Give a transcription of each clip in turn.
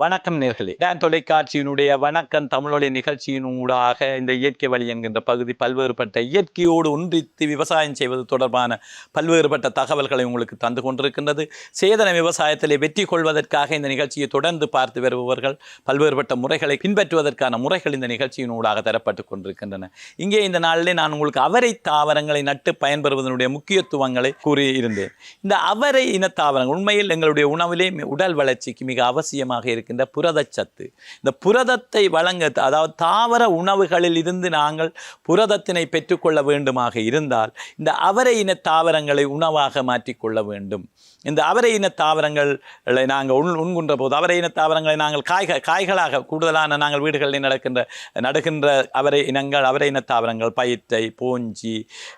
வணக்கம் நேர்களே. டான் தொலைக்காட்சியினுடைய வணக்கம் தமிழொலி நிகழ்ச்சியின் ஊடாக இந்த இயற்கை வழி என்கின்ற பகுதி பல்வேறுபட்ட இயற்கையோடு ஒன்றித்து விவசாயம் செய்வது தொடர்பான பல்வேறுபட்ட தகவல்களை உங்களுக்கு தந்து கொண்டிருக்கின்றது. சேதன விவசாயத்திலே வெற்றி கொள்வதற்காக இந்த நிகழ்ச்சியை தொடர்ந்து பார்த்து வருபவர்கள் பல்வேறுபட்ட முறைகளை பின்பற்றுவதற்கான முறைகள் இந்த நிகழ்ச்சியின் ஊடாக தரப்பட்டு கொண்டிருக்கின்றன. இங்கே இந்த நாளிலே நான் உங்களுக்கு அவரை தாவரங்களை நட்டு பயன்பெறுவதனுடைய முக்கியத்துவங்களை கூறியிருந்தேன். இந்த அவரை இன தாவரங்கள் உண்மையில் எங்களுடைய உணவிலே உடல் வளர்ச்சிக்கு மிக அவசியமாக இருக்கு இருக்கின்ற புரதச்சத்து இந்த புரதத்தை வழங்க அதாவது தாவர உணவுகளில் இருந்து நாங்கள் புரதத்தினை பெற்றுக்கொள்ள வேண்டுமாக இருந்தால் இந்த அவரை இன தாவரங்களை உணவாக மாற்றிக்கொள்ள வேண்டும். இந்த அவரை இன தாவரங்களை நாங்கள் உண் உண்கின்ற போது அவரை இன தாவரங்களை நாங்கள் காய்க காய்களாக கூடுதலான நாங்கள் வீடுகளில் நடக்கின்ற நடுகின்ற அவரை இனங்கள் அவரை இன தாவரங்கள் பயிற்றை பூஞ்சி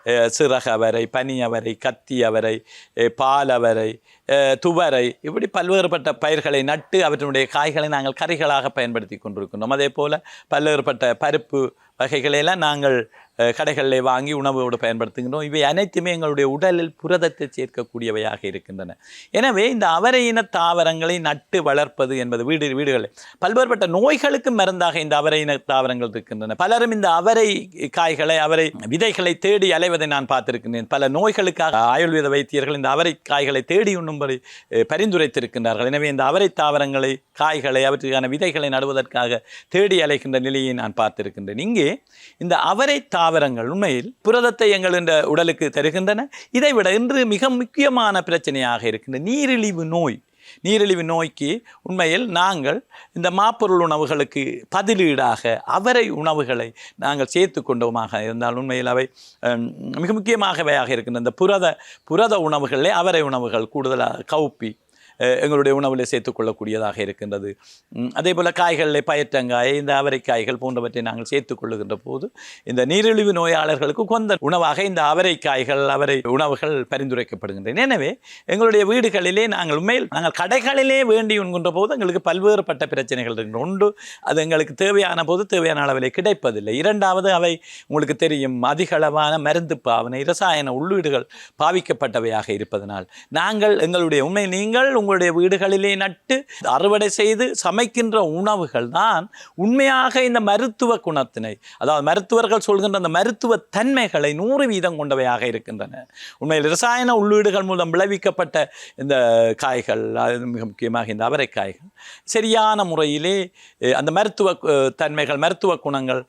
சிறகவரை சிறக அவரை பனி அவரை கத்தி அவரை பால் அவரை துவரை இப்படி பல்வேறுபட்ட பயிர்களை நட்டு அவற்றினுடைய காய்களை நாங்கள் கறிகளாக பயன்படுத்தி கொண்டிருக்கின்றோம். அதே போல் பல்வேறுபட்ட பருப்பு வகைகளையெல்லாம் நாங்கள் கடைகளில் வாங்கி உணவோடு பயன்படுத்துகின்றோம். இவை அனைத்துமே எங்களுடைய உடலில் புரதத்தை சேர்க்கக்கூடியவையாக இருக்கின்றன. எனவே இந்த அவரை தாவரங்களை நட்டு வளர்ப்பது என்பது வீடு வீடுகளில் பல்வேறுபட்ட நோய்களுக்கும் மருந்தாக இந்த அவரை தாவரங்கள் இருக்கின்றன. பலரும் இந்த அவரை காய்களை அவரை விதைகளை தேடி அலைவதை நான் பார்த்திருக்கின்றேன். பல நோய்களுக்காக ஆயுர்வேத வைத்தியர்கள் இந்த அவரை காய்களை தேடி உண்ணும்படி பரிந்துரைத்திருக்கின்றார்கள். எனவே இந்த அவரை தாவரங்களை காய்களை அவற்றுக்கான விதைகளை நடுவதற்காக தேடி அலைகின்ற நிலையை நான் பார்த்திருக்கின்றேன். இங்கே இந்த அவரை தாவரங்கள் உண்மையில் புரதத்தை எங்கள் இந்த உடலுக்கு தருகின்றன. இதைவிட இன்று மிக முக்கியமான பிரச்சனையாக இருக்கின்ற நீரிழிவு நோய். நீரிழிவு நோய்க்கு உண்மையில் நாங்கள் இந்த மாப்பொருள் உணவுகளுக்கு பதிலீடாக அவரை உணவுகளை நாங்கள் சேர்த்து கொண்டோமாக இருந்தால் உண்மையில் அவை மிக முக்கியமாகவையாக இருக்கின்ற இந்த புரத புரத உணவுகளிலே அவரை உணவுகள் கூடுதலாக கவுப்பி எங்களுடைய உணவில் சேர்த்துக்கொள்ளக்கூடியதாக இருக்கின்றது. அதே போல் காய்களில் பயற்றங்காய் இந்த அவரைக்காய்கள் போன்றவற்றை நாங்கள் சேர்த்துக்கொள்ளுகின்ற போது இந்த நீரிழிவு நோயாளர்களுக்கு கொந்த உணவாக இந்த அவரைக்காய்கள் அவரை உணவுகள் பரிந்துரைக்கப்படுகின்றன. எனவே எங்களுடைய வீடுகளிலே நாங்கள் உண்மையில் நாங்கள் கடைகளிலே வேண்டி உண்கின்ற போது எங்களுக்கு பல்வேறுபட்ட பிரச்சனைகள் இருக்கின்றன. ஒன்று அது எங்களுக்கு தேவையான போது தேவையான அளவிலே கிடைப்பதில்லை. இரண்டாவது அவை உங்களுக்கு தெரியும் அதிக அளவான மருந்து பாவனை ரசாயன உள்ளீடுகள் பாவிக்கப்பட்டவையாக இருப்பதனால் நாங்கள் எங்களுடைய உண்மை நீங்கள் உங்களுடைய வீடுகளிலே நட்டு அறுவடை செய்து சமைக்கின்ற உணவுகள் தான் உண்மையாக இந்த மருத்துவ குணத்தினை அதாவது மருத்துவர்கள் சொல்கின்ற அந்த மருத்துவ தன்மைகளை நூறு வீதம் கொண்டவையாக இருக்கின்றன. உண்மையில் ரசாயன உள்ளீடுகள் மூலம் விளைவிக்கப்பட்ட இந்த காய்கள் அது மிக முக்கியமாக இந்த அவரைக்காய்கள் சரியான முறையிலே அந்த மருத்துவ தன்மைகள் மருத்துவ குணங்கள்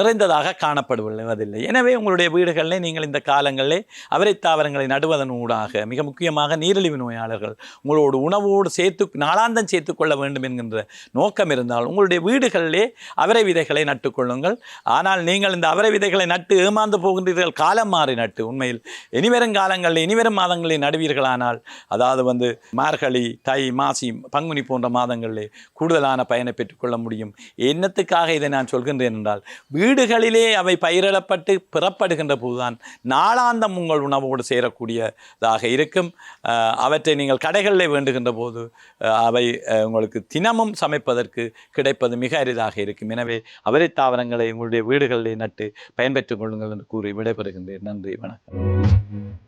நிறைந்ததாக காணப்படுவதில்லை. எனவே உங்களுடைய வீடுகளிலே நீங்கள் இந்த காலங்களிலே அவரை தாவரங்களை நடுவதன் ஊடாக மிக முக்கியமாக நீரிழிவு நோயாளர்கள் உங்களோடு உணவோடு சேர்த்து நாளாந்தம் சேர்த்துக்கொள்ள வேண்டும் என்கின்ற நோக்கம் இருந்தால் உங்களுடைய வீடுகளிலே அவரை விதைகளை நட்டுக்கொள்ளுங்கள் ஆனால் நீங்கள் இந்த அவரை விதைகளை நட்டு ஏமாந்து போகின்றீர்கள். காலம் மாறி நட்டு உண்மையில். இனிவரும் காலங்களில் இனிவரும் மாதங்களில் நடுவீர்களானால் அதாவது வந்து மார்கழி தை மாசி பங்குனி போன்ற மாதங்களிலே கூடுதலான பயனை பெற்றுக்கொள்ள முடியும். என்னத்துக்காக இதை நான் சொல்கின்றேன் என்றால் வீடுகளிலே அவை பயிரிடப்பட்டு பெறப்படுகின்ற போதுதான் நாளாந்தம் உங்கள் உணவோடு சேரக்கூடியதாக இருக்கும். அவற்றை நீங்கள் கடைகளில் வேண்டுகின்ற போது அவை அஹ், உங்களுக்கு தினமும் சமைப்பதற்கு கிடைப்பது மிக அரிதாக இருக்கும். எனவே அவரை தாவரங்களை உங்களுடைய வீடுகளில் நட்டு பயன்பெற்றுக் கொள்ளுங்கள் என்று கூறி விடைபெறுகின்றேன். நன்றி வணக்கம்.